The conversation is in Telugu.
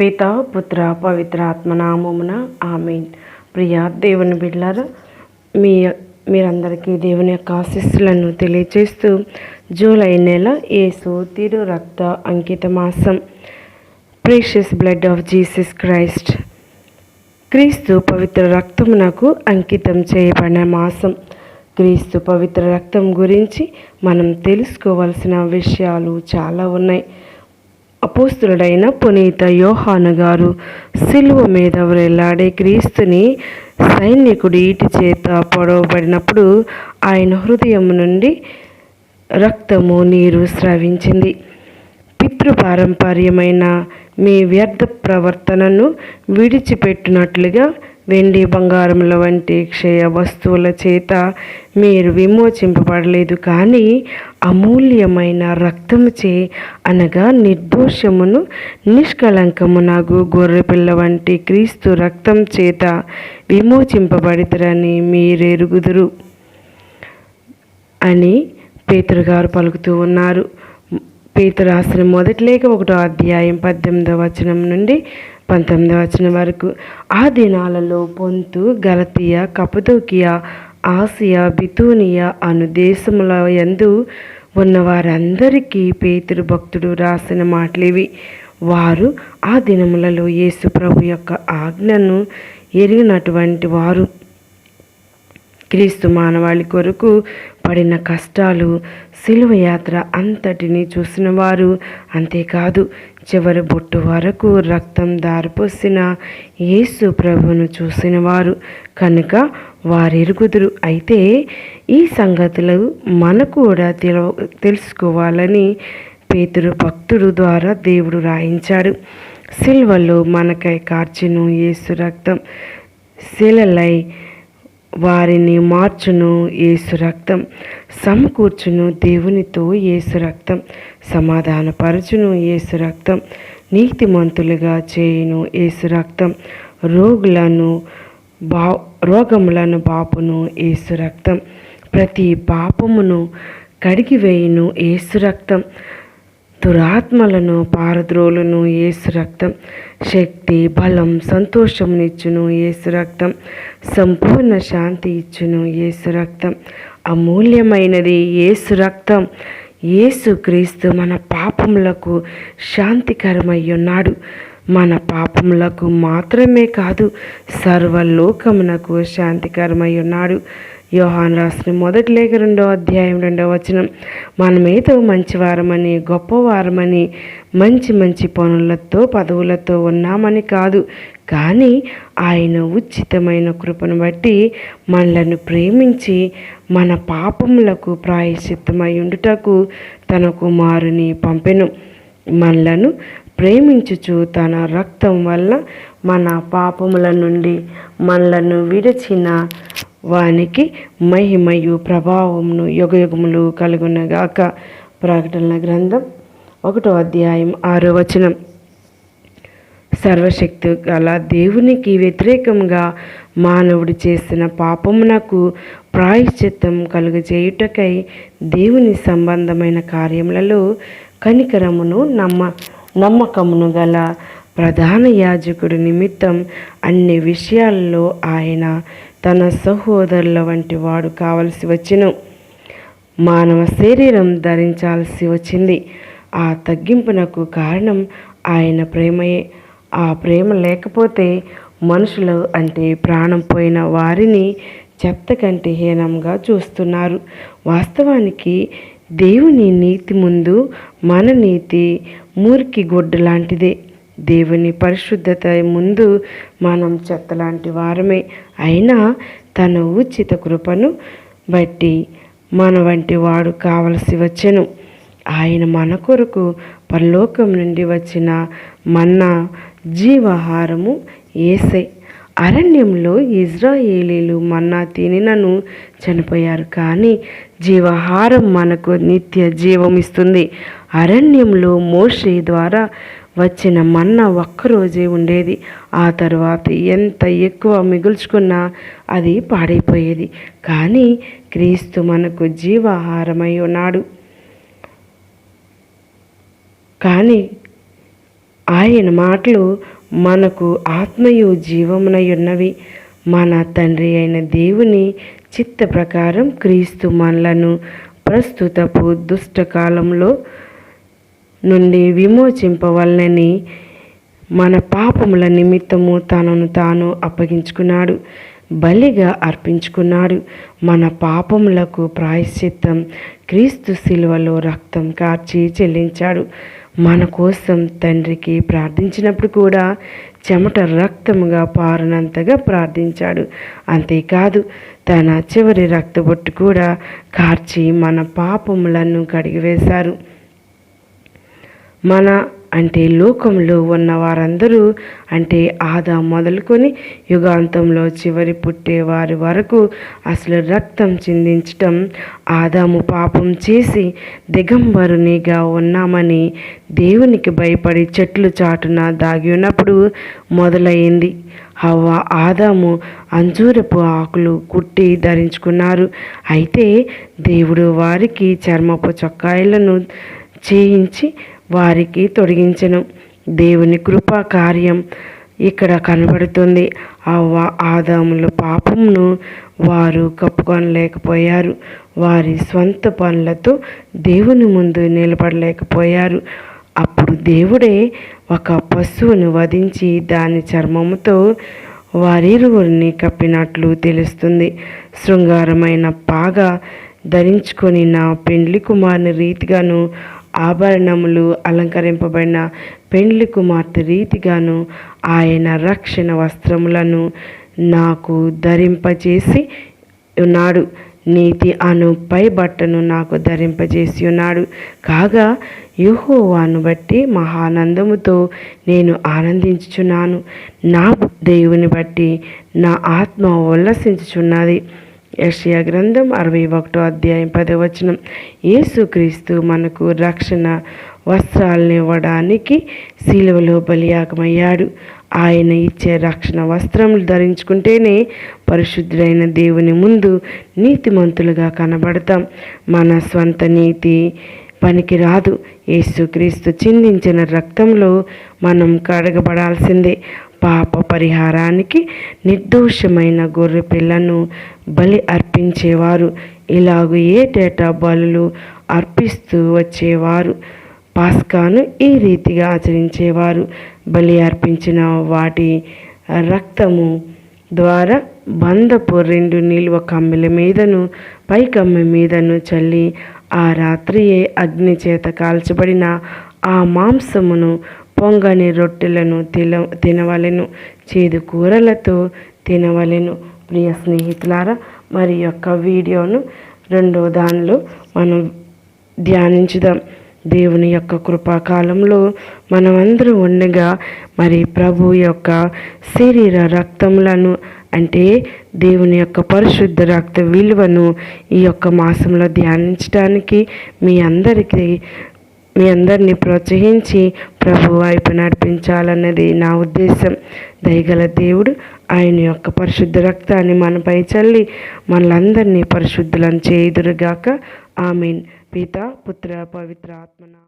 పిత పుత్ర పవిత్ర ఆత్మనామమున ఆమెన్. ప్రియ దేవుని బిడ్డలారా మీ మీరందరికీ దేవుని యొక్క ఆశీస్సులను తెలియచేస్తూ జూలై నెల ఏసు తిరు రక్త అంకిత మాసం precious blood of Jesus Christ క్రీస్తు పవిత్ర రక్తమునకు అంకితం చేయబడిన మాసం. క్రీస్తు పవిత్ర రక్తం గురించి మనం తెలుసుకోవాల్సిన విషయాలు చాలా ఉన్నాయి. అపోస్తుడైన పునీత యోహాను గారు సిలువ మీద వ్రేలాడే క్రీస్తుని సైనికుడు ఈటి చేత పొడవబడినప్పుడు ఆయన హృదయం నుండి రక్తము నీరు స్రవించింది. పితృపారంపర్యమైన మీ వ్యర్థ ప్రవర్తనను విడిచిపెట్టినట్లుగా వెండి బంగారముల వంటి క్షయ వస్తువుల చేత మీరు విమోచింపబడలేదు కానీ అమూల్యమైన రక్తముచే అనగా నిర్దోషమును నిష్కలంకమునగు గొర్రెపిల్ల వంటి క్రీస్తు రక్తం చేత విమోచింపబడితరని మీరెరుగుదురు అని పేతురుగారు పలుకుతూ ఉన్నారు. పేతురాసిన మొదటి లేఖ ఒకటో అధ్యాయం పద్దెనిమిదవ వచనం నుండి పంతొమ్మిదవ వచనం వరకు ఆ దినాలలో పొంతు గలతీయ కపదోకియా ఆసియా బితూనియా అను దేశముల యందు ఉన్న వారందరికీ పేతురు భక్తుడు రాసిన మాటలేవి. వారు ఆ దినములలో యేసు ప్రభు యొక్క ఆజ్ఞను ఎరిగినటువంటి వారు. క్రీస్తు మానవాళి కొరకు పడిన కష్టాలు సిలువ యాత్ర అంతటిని చూసిన వారు అంతేకాదు చివరి బొట్టు వరకు రక్తం దారిపోసిన యేసు ప్రభును చూసిన వారు కనుక వారెరుగుదురు అయితే ఈ సంగతులు మన కూడా తెల తెలుసుకోవాలని పేతురు భక్తుడు ద్వారా దేవుడు రాయించాడు. సిల్వలో మనకై కార్చును యేసు రక్తం శిలలై వారిని మార్చును ఏసు రక్తం. సమకూర్చును దేవునితో ఏసు రక్తం. సమాధానపరచును ఏసు రక్తం. నీతిమంతులుగా చేయును ఏసు రక్తం. రోగులను బా రోగములను బాపును ఏసు రక్తం. ప్రతి పాపమును కడిగివేయును ఏసు రక్తం. దురాత్మలను పారద్రోలును ఏసు రక్తం శక్తి బలం సంతోషమునిచ్చును ఏసు రక్తం సంపూర్ణ శాంతి ఇచ్చును ఏసు రక్తం అమూల్యమైనది ఏసు రక్తం ఏసు క్రీస్తు మన పాపములకు శాంతికరమై ఉన్నాడు మన పాపములకు మాత్రమే కాదు సర్వలోకమునకు శాంతికరమై ఉన్నాడు యోహాన్ రాసిన మొదటి లేఖ రెండో అధ్యాయం రెండో వచనం మనమేదో మంచివారమని గొప్పవారమని మంచి మంచి పనులతో పదవులతో ఉన్నామని కాదు. కానీ ఆయన ఉచితమైన కృపను బట్టి మనలను ప్రేమించి మన పాపములకు ప్రాయశ్చిత్తమై ఉండుటకు తన కుమారుని పంపెను. మనలను ప్రేమించుచు తన రక్తం వల్ల మన పాపముల నుండి మనలను విడిచిన వానికి మహిమయు ప్రభావమును యుగయుగములు కలుగునగాక. ప్రకటన గ్రంథం ఒకటో అధ్యాయం ఆరో వచనం. సర్వశక్తి గల దేవునికి వ్యతిరేకంగా మానవుడు చేసిన పాపమునకు ప్రాయశ్చిత్తం కలుగజేయుటకై దేవుని సంబంధమైన కార్యములలో కనికరమును నమ్మ నమ్మకమును గల ప్రధాన యాజకుడి నిమిత్తం అన్ని విషయాల్లో ఆయన తన సహోదరుల వంటి వాడు కావలసి వచ్చెను. మానవ శరీరం ధరించాల్సి వచ్చింది. ఆ తగ్గింపునకు కారణం ఆయన ప్రేమయే. ఆ ప్రేమ లేకపోతే మనుషులు అంటే ప్రాణం పోయిన వారిని చెత్త కంటే హీనంగా చూస్తున్నారు. వాస్తవానికి దేవుని నీతి ముందు మన నీతి మురికి గొడ్డు లాంటిదే. దేవుని పరిశుద్ధత ముందు మనం చెత్త లాంటి వారమే. అయినా తన ఉచిత కృపను బట్టి మన వంటి వాడు కావలసి వచ్చెను. ఆయన మన కొరకు పరలోకం నుండి వచ్చిన మన్న జీవాహారము ఏసై. అరణ్యంలో ఇజ్రాయేలీలు మన్నా తినినను చనిపోయారు. కానీ జీవాహారం మనకు నిత్య జీవం ఇస్తుంది. అరణ్యంలో మోషే ద్వారా వచ్చిన మన్న ఒక్కరోజే ఉండేది. ఆ తర్వాత ఎంత ఎక్కువ మిగుల్చుకున్నా అది పాడైపోయేది. కానీ క్రీస్తు మనకు జీవాహారమై ఉన్నాడు. కానీ ఆయన మాటలు మనకు ఆత్మయు జీవమునయున్నవి. మన తండ్రి అయిన దేవుని చిత్త ప్రకారం క్రీస్తు మనలను ప్రస్తుతపు దుష్టకాలంలో నుండి విమోచింపవలనని మన పాపముల నిమిత్తము తనను తాను అప్పగించుకున్నాడు. బలిగా అర్పించుకున్నాడు. మన పాపములకు ప్రాయశ్చిత్తం క్రీస్తు శిలువలో రక్తం కార్చి చెల్లించాడు. మన కోసం తండ్రికి ప్రార్థించినప్పుడు కూడా చెమట రక్తముగా పారినంతగా ప్రార్థించాడు. అంతేకాదు తన చివరి రక్తబొట్టు కూడా కార్చి మన పాపములను కడిగివేశారు. మన అంటే లోకంలో ఉన్న వారందరూ అంటే ఆదా మొదలుకొని యుగాంతంలో చివరి పుట్టే వారి వరకు అసలు రక్తం చిందించటం ఆదాము పాపం చేసి దిగంబరునిగా ఉన్నామని దేవునికి భయపడి చెట్లు చాటున దాగి ఉన్నప్పుడు మొదలైంది. హవ్వ ఆదాము అంజూరపు ఆకులు కుట్టి ధరించుకున్నారు. అయితే దేవుడు వారికి చర్మపు చొక్కాయలను చేయించి వారికి తొడిగించను. దేవుని కృపా కార్యం ఇక్కడ కనబడుతుంది. అవ్వ ఆదాముల పాపంను వారు కప్పుకొనలేకపోయారు. వారి స్వంత పనులతో దేవుని ముందు నిలబడలేకపోయారు. అప్పుడు దేవుడే ఒక పశువును వధించి దాని చర్మముతో వారిరువురిని కప్పినట్లు తెలుస్తుంది. శృంగారమైన పాగా ధరించుకొని నా పెండ్లి కుమారుని రీతిగాను ఆభరణములు అలంకరింపబడిన పెండ్లి కుమార్తె రీతిగాను ఆయన రక్షణ వస్త్రములను నాకు ధరింపచేసి ఉన్నాడు. నీతి అను పై బట్టను నాకు ధరింపజేసి ఉన్నాడు. కాగా యుహోవాను బట్టి మహానందముతో నేను ఆనందించుచున్నాను. నా దేవుని బట్టి నా ఆత్మ ఉల్లసించుచున్నది. యషయా గ్రంథం అరవై ఒకటో అధ్యాయం పదవచనం యేసుక్రీస్తు మనకు రక్షణ వస్త్రాలను ఇవ్వడానికి శిలువలో బలియాగమయ్యాడు. ఆయన ఇచ్చే రక్షణ వస్త్రములు ధరించుకుంటేనే పరిశుద్ధుడైన దేవుని ముందు నీతిమంతులుగా కనబడతాం. మన స్వంత నీతి పనికి రాదు యేసుక్రీస్తు చిందించిన రక్తంలో మనం కడగబడాల్సిందే. పాప పరిహారానికి నిర్దోషమైన గొర్రె పిల్లను బలి అర్పించేవారు. ఇలాగూ ఏటేటా బలులు అర్పిస్తూ వచ్చేవారు? పాస్కాను ఈ రీతిగా ఆచరించేవారు. బలి అర్పించిన వాటి రక్తము ద్వారా బంధపు రెండు నిల్వ కమ్మెల మీదను పై కమ్మె మీదను చల్లి ఆ రాత్రియే అగ్ని చేత కాల్చబడిన ఆ మాంసమును పొంగని రొట్టెలను తిన తినవలెను చేదు కూరలతో తినవలెను. ప్రియ స్నేహితులారా మరి యొక్క వీడియోను రెండో దానిలో మనం ధ్యానించుదాం. దేవుని యొక్క కృపాకాలంలో మనమందరం ఉండగా మరి ప్రభు యొక్క శరీర రక్తములను అంటే దేవుని యొక్క పరిశుద్ధ రక్త విలువను ఈ యొక్క మాసంలో ధ్యానించడానికి మీ అందరికీ మీ అందరినీ ప్రోత్సహించి ప్రభు వైపు నడిపించాలన్నది నా ఉద్దేశం. దయగల దేవుడు ఆయన యొక్క పరిశుద్ధ రక్తాన్ని మనపై చల్లి మనలందరినీ పరిశుద్ధులను చేయుదురుగాక. ఆమెన్. పిత పుత్ర పవిత్ర ఆత్మన